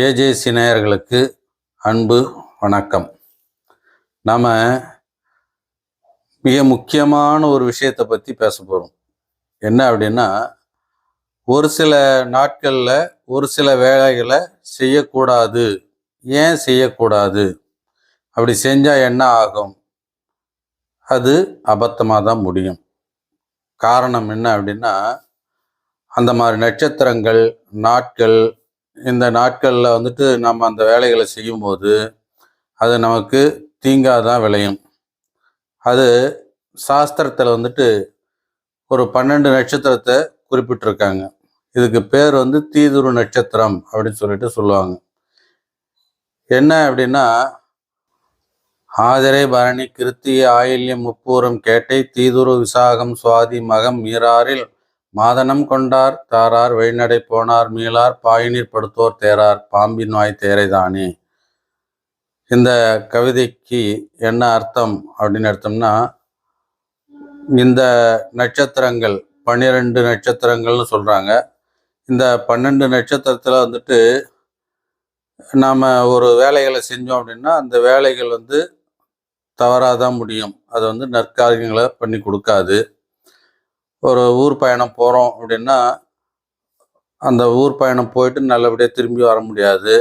KJC நேயர்களுக்கு அன்பு வணக்கம். நாம் மிக முக்கியமான ஒரு விஷயத்தை பற்றி பேச போகிறோம் என்ன அப்படின்னா ஒரு சில நாட்களில் ஒரு சில வேலைகளை செய்யக்கூடாது. ஏன் செய்யக்கூடாது? அப்படி செஞ்சால் என்ன ஆகும்? அது அபத்தமாக தான் முடியும். காரணம் என்ன அப்படின்னா அந்த மாதிரி நட்சத்திரங்கள் நாட்கள் இந்த நாட்களில் வந்துட்டு நம்ம அந்த வேலைகளை செய்யும்போது அது நமக்கு தீங்காக தான் விளையும். அது சாஸ்திரத்தில் வந்துட்டு ஒரு பன்னெண்டு நட்சத்திரத்தை குறிப்பிட்டிருக்காங்க. இதுக்கு பேர் வந்து தீதுரு நட்சத்திரம் அப்படின்னு சொல்லிட்டு சொல்லுவாங்க. என்ன அப்படின்னா ஆதிரை பரணி கிருத்திய ஆயில்யம் முப்பூரம் கேட்டை தீதுரு விசாகம் சுவாதி மகம் மீறாரில் மாதனம் கொண்டார் தாரார் வழிநடை போனார் மீளார் பாயினீர் படுத்தோர் தேரார் பாம்பின் வாய் தேரைதானே. இந்த கவிதைக்கு என்ன அர்த்தம் அப்படின்னு எடுத்தோம்னா இந்த நட்சத்திரங்கள் பன்னிரெண்டு நட்சத்திரங்கள்னு சொல்கிறாங்க இந்த பன்னெண்டு நட்சத்திரத்தில் வந்துட்டு நாம் ஒரு வேலைகளை செஞ்சோம் அப்படின்னா அந்த வேலைகள் வந்து தவறாக தான் முடியும். அது வந்து நற்காரியங்களை பண்ணி கொடுக்காது. ஒரு ஊர் பயணம் போகிறோம் அப்படின்னா அந்த ஊர் பயணம் போயிட்டு நல்லபடியாக திரும்பி வர முடியாது.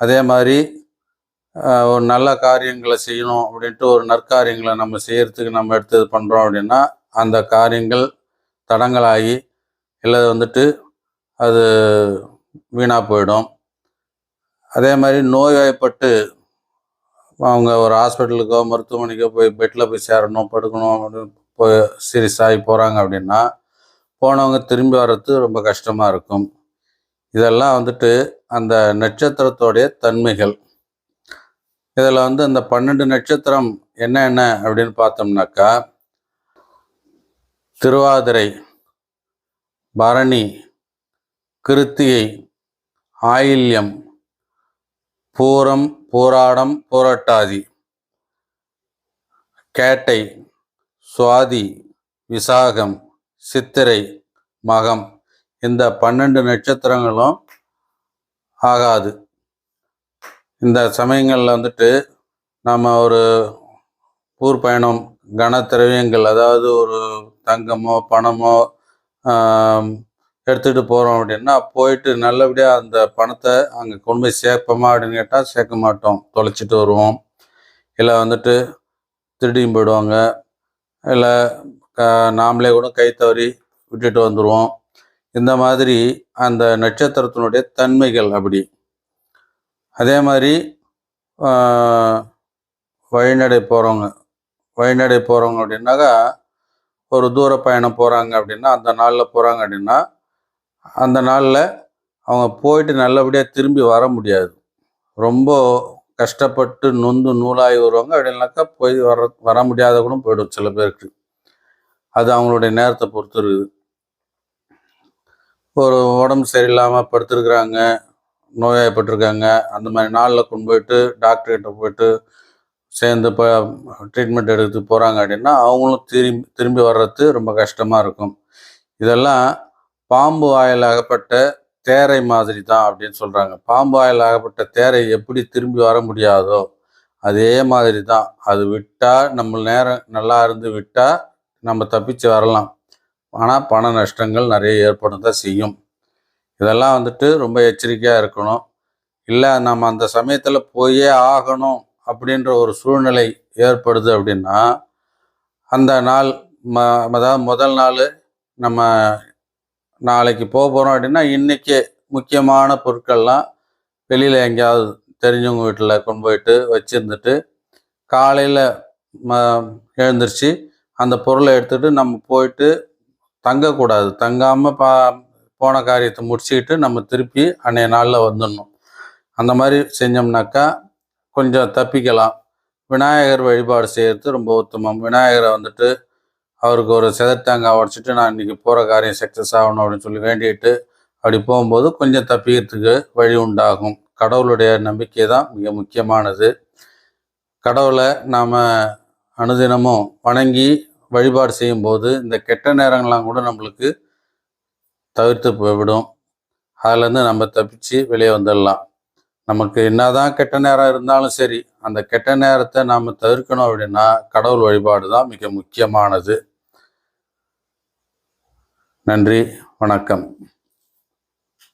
அதே மாதிரி ஒரு நல்ல காரியங்களை செய்யணும் அப்படின்ட்டு ஒரு நற்காரியங்களை நம்ம செய்கிறதுக்கு நம்ம எடுத்து இது பண்ணுறோம் அப்படின்னா அந்த காரியங்கள் தடங்களாகி இல்லை வந்துட்டு அது வீணாக போயிடும். அதே மாதிரி நோய்வாய்ப்பட்டு அவங்க ஒரு ஹாஸ்பிட்டலுக்கோ மருத்துவமனைக்கோ போய் பெட்டில் போய் சேரணும் படுக்கணும் அப்படின்னு இப்போ சீரியஸ் ஆகி போகிறாங்க அப்படின்னா போனவங்க திரும்பி வர்றது ரொம்ப கஷ்டமாக இருக்கும். இதெல்லாம் வந்துட்டு அந்த நட்சத்திரத்தோடைய தன்மைகள். இதில் வந்து அந்த பன்னெண்டு நட்சத்திரம் என்ன என்ன அப்படின்னு பார்த்தோம்னாக்கா திருவாதிரை பரணி கிருத்திகை ஆயில்யம் பூரம் பூராடம் பூரட்டாதி கேட்டை சுவாதி விசாகம் சித்திரை மகம் இந்த பன்னெண்டு நட்சத்திரங்களும் ஆகாது. இந்த சமயங்களில் வந்துட்டு நம்ம ஒரு ஊர் பயணம் கனத்திரவியங்கள் அதாவது ஒரு தங்கமோ பணமோ எடுத்துகிட்டு போகிறோம் அப்படின்னா போயிட்டு நல்லபடியாக அந்த பணத்தை அங்கே கொண்டு போய் சேர்ப்போமா அப்படின்னு கேட்டால் சேர்க்க மாட்டோம். தொலைச்சிட்டு வருவோம். இல்லை வந்துட்டு திருடியும் போயிடுவாங்க. இல்லை நாமளே கூட கை தவறி விட்டுட்டு வந்துடுவோம் இந்த மாதிரி அந்த நட்சத்திரத்தினுடைய தன்மைகள் அப்படி. அதே மாதிரி வழிநடை போகிறவங்க வழிநடை போகிறவங்க அப்படின்னாக்கா ஒரு தூர பயணம் போகிறாங்க அப்படின்னா அந்த நாளில் போகிறாங்க அப்படின்னா அந்த நாளில் அவங்க போயிட்டு நல்லபடியாக திரும்பி வர முடியாது. ரொம்ப கஷ்டப்பட்டு நொந்து நூலாகி வருவாங்க அப்படின்னாக்கா போய் வர வர முடியாத கூட போயிடும் சில பேருக்கு. அது அவங்களுடைய நேரத்தை பொறுத்து இருக்குது. ஒரு உடம்பு சரியில்லாமல் படுத்துருக்குறாங்க நோயாகப்பட்டிருக்காங்க அந்த மாதிரி நாளில் கொண்டு போயிட்டு டாக்டர்கிட்ட போயிட்டு சேர்ந்து இப்போ ட்ரீட்மெண்ட் எடுத்து போகிறாங்க அப்படின்னா அவங்களும் திரும்பி திரும்பி வர்றது ரொம்ப கஷ்டமாக இருக்கும். இதெல்லாம் பாம்பு வாயில் அகப்பட்ட தேரை மாதிரி தான் அப்படின்னு சொல்கிறாங்க பாம்பாயில் ஆகப்பட்ட தேரை எப்படி திரும்பி வர முடியாதோ அதே மாதிரி தான் அது விட்டால் நம்ம நேரம் நல்லா இருந்து விட்டால் நம்ம தப்பிச்சு வரலாம். ஆனால் பண நஷ்டங்கள் நிறைய ஏற்படும் தான் செய்யும். இதெல்லாம் வந்துட்டு ரொம்ப எச்சரிக்கையாக இருக்கணும். இல்லை நம்ம அந்த சமயத்தில் போயே ஆகணும் அப்படின்ற ஒரு சூழ்நிலை ஏற்படுது அப்படின்னா அந்த நாள் ம அதாவது முதல் நாள் நம்ம நாளைக்கு போக போகிறோம் அப்படின்னா இன்றைக்கே முக்கியமான பொருட்கள்லாம் வெளியில் எங்கேயாவது தெரிஞ்சவங்க வீட்டில் கொண்டு போயிட்டு வச்சுருந்துட்டு காலையில் ம எழுந்திரிச்சு அந்த பொருளை எடுத்துகிட்டு நம்ம போயிட்டு தங்கக்கூடாது. தங்காமல் பா போன காரியத்தை முடிச்சுக்கிட்டு நம்ம திருப்பி அன்னைய நாளில் வந்துடணும். அந்த மாதிரி செஞ்சோம்னாக்கா கொஞ்சம் தப்பிக்கலாம். விநாயகர் வழிபாடு செய்கிறது ரொம்ப உத்தமம். விநாயகரை வந்துட்டு அவருக்கு ஒரு செதற்றாங்காய் உடச்சிட்டு நான் இன்னைக்கு போகிற காரியம் சக்ஸஸ் ஆகணும் அப்படின்னு சொல்லி வேண்டிட்டு அப்படி போகும்போது கொஞ்சம் தப்பிக்கிறதுக்கு வழி உண்டாகும். கடவுளுடைய நம்பிக்கை தான் மிக முக்கியமானது. கடவுளை நாம் அனுதினமும் வணங்கி வழிபாடு செய்யும்போது இந்த கெட்ட நேரங்கள்லாம் கூட நம்மளுக்கு தவிர்த்து போய்விடும். அதுலேருந்து நம்ம தப்பிச்சு வெளியே வந்துடலாம். நமக்கு என்னதான் கெட்ட நேரம் இருந்தாலும் சரி அந்த கெட்ட நேரத்தை நாம் தவிர்க்கணும் அப்படின்னா கடவுள் வழிபாடு தான் மிக முக்கியமானது. நன்றி வணக்கம்.